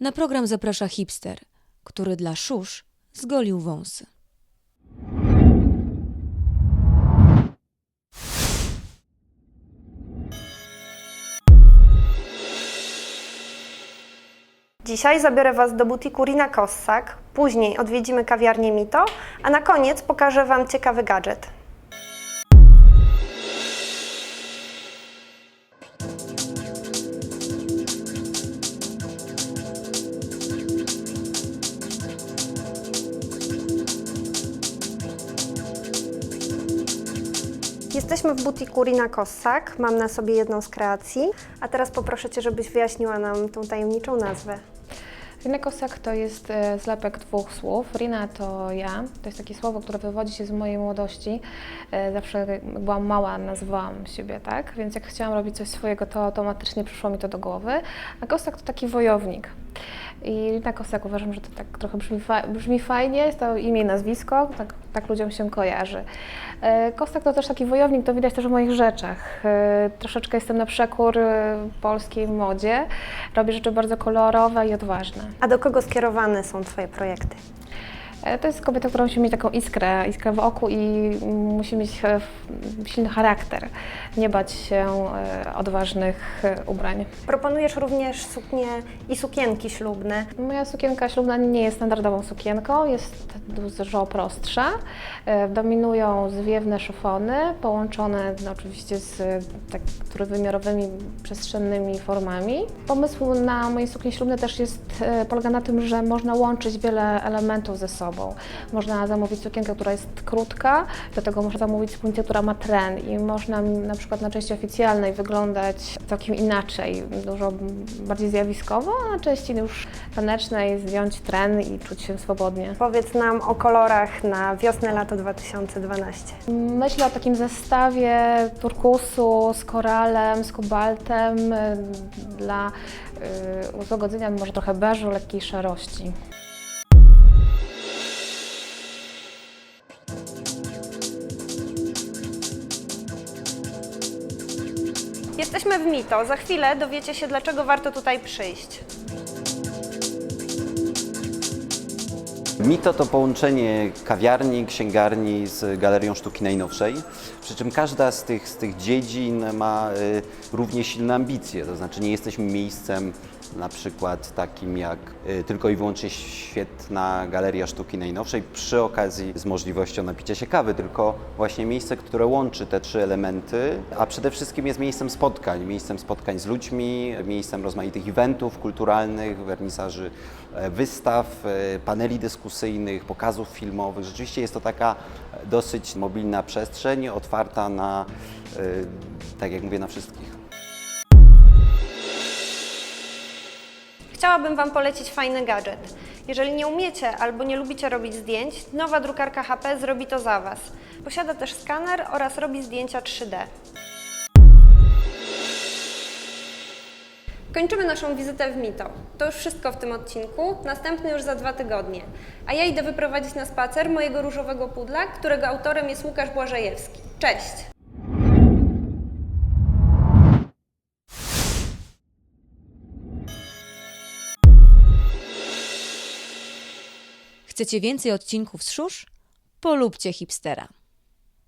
Na program zaprasza hipster, który dla szusz zgolił wąsy. Dzisiaj zabiorę Was do butiku Rina Kossak, później odwiedzimy kawiarnię Mito, a na koniec pokażę Wam ciekawy gadżet. Jesteśmy w butiku Rina Kossak, mam na sobie jedną z kreacji, a teraz poproszę Cię, żebyś wyjaśniła nam tą tajemniczą nazwę. Rina Kosak to jest e, zlepek dwóch słów. Rina to ja. To jest takie słowo, które wywodzi się z mojej młodości. E, Zawsze byłam mała, nazywałam siebie tak, więc jak chciałam robić coś swojego, to automatycznie przyszło mi to do głowy. A Kosak to taki wojownik. I Rina Kosak uważam, że to tak trochę brzmi, fa- brzmi fajnie, jest to imię i nazwisko, tak, tak ludziom się kojarzy. E, Kostak to też taki wojownik, to widać też w moich rzeczach. E, Troszeczkę jestem na przekór e, polskiej modzie. Robię rzeczy bardzo kolorowe i odważne. A do kogo skierowane są Twoje projekty? E, To jest kobieta, która musi mieć taką iskrę, iskrę w oku i musi mieć e, silny charakter. Nie bać się e, odważnych ubrań. Proponujesz również suknie i sukienki ślubne. Moja sukienka ślubna nie jest standardową sukienką, jest dużo prostsza. Dominują zwiewne szufony, połączone no, oczywiście z tak trójwymiarowymi, przestrzennymi formami. Pomysł na moje suknie ślubne też jest, polega na tym, że można łączyć wiele elementów ze sobą. Można zamówić sukienkę, która jest krótka, do tego można zamówić spódnicę, która ma tren i można na przykład na części oficjalnej wyglądać całkiem inaczej, dużo bardziej zjawiskowo, a na części już tanecznej zdjąć tren i czuć się swobodnie. Powiedz nam o kolorach na wiosnę-lato 2012. Myślę o takim zestawie turkusu z koralem, z kobaltem y, dla y, może trochę beżu, lekkiej szarości. Jesteśmy w Mito. Za chwilę dowiecie się, dlaczego warto tutaj przyjść. Mito to połączenie kawiarni, księgarni z Galerią Sztuki Najnowszej, przy czym każda z tych, z tych dziedzin ma y, równie silne ambicje, to znaczy nie jesteśmy miejscem na przykład takim jak y, tylko i wyłącznie świetna Galeria Sztuki Najnowszej przy okazji z możliwością napicia się kawy, tylko właśnie miejsce, które łączy te trzy elementy, a przede wszystkim jest miejscem spotkań, miejscem spotkań z ludźmi, miejscem rozmaitych eventów kulturalnych, wernisaży e, wystaw, e, paneli dyskusyjnych, pokazów filmowych. Rzeczywiście jest to taka dosyć mobilna przestrzeń, otwarta na, e, tak jak mówię, na wszystkich. Chciałabym Wam polecić fajny gadżet. Jeżeli nie umiecie albo nie lubicie robić zdjęć, nowa drukarka HP zrobi to za Was. Posiada też skaner oraz robi zdjęcia 3D. Kończymy naszą wizytę w Mito. To już wszystko w tym odcinku, następny już za dwa tygodnie. A ja idę wyprowadzić na spacer mojego różowego pudla, którego autorem jest Łukasz Błażejewski. Cześć! Chcecie więcej odcinków z szusz? Polubcie hipstera.